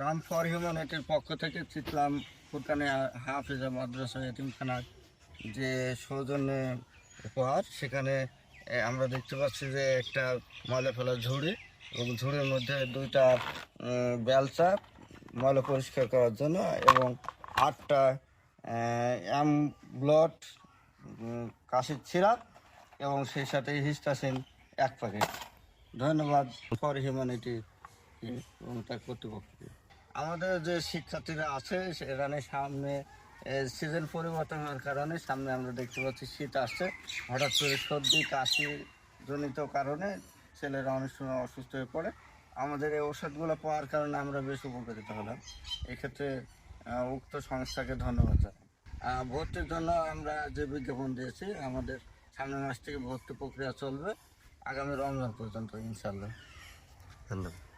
Come for হিউম্যানিটির পক্ষ থেকে চিতলাম ফুরকানে হাফিজা মাদ্রাসা এতিমখানার যে সৌজন্যে উপহার। সেখানে আমরা দেখতে পাচ্ছি যে একটা ময়লা ফেলার ঝুড়ি এবং ঝুড়ির মধ্যে দুইটা বেলচা ময়লা পরিষ্কার করার জন্য এবং আটটা অ্যাম ব্লট কাশির সিরাপ এবং সেই সাথে হিস্টাসিন এক প্যাকেট। ধন্যবাদ ফর হিউম্যানিটি এবং তার কর্তৃপক্ষকে। আমাদের যে শিক্ষার্থীরা আছে সেখানে সামনে সিজন পরিবর্তন হওয়ার কারণে সামনে আমরা দেখতে পাচ্ছি শীত আসছে। হঠাৎ করে সর্দি, কাশি জনিত কারণে ছেলেরা অনেক সময় অসুস্থ হয়ে পড়ে। আমাদের এই ওষুধগুলো পাওয়ার কারণে আমরা বেশ উপকৃত হলাম। এক্ষেত্রে উক্ত সংস্থাকে ধন্যবাদ জানাই। ভর্তির জন্য আমরা যে বিজ্ঞাপন দিয়েছি, আমাদের সামনের মাস থেকে ভর্তি প্রক্রিয়া চলবে। আগামী রমজান পর্যন্ত ইনশাল্লাহ ধন্যবাদ।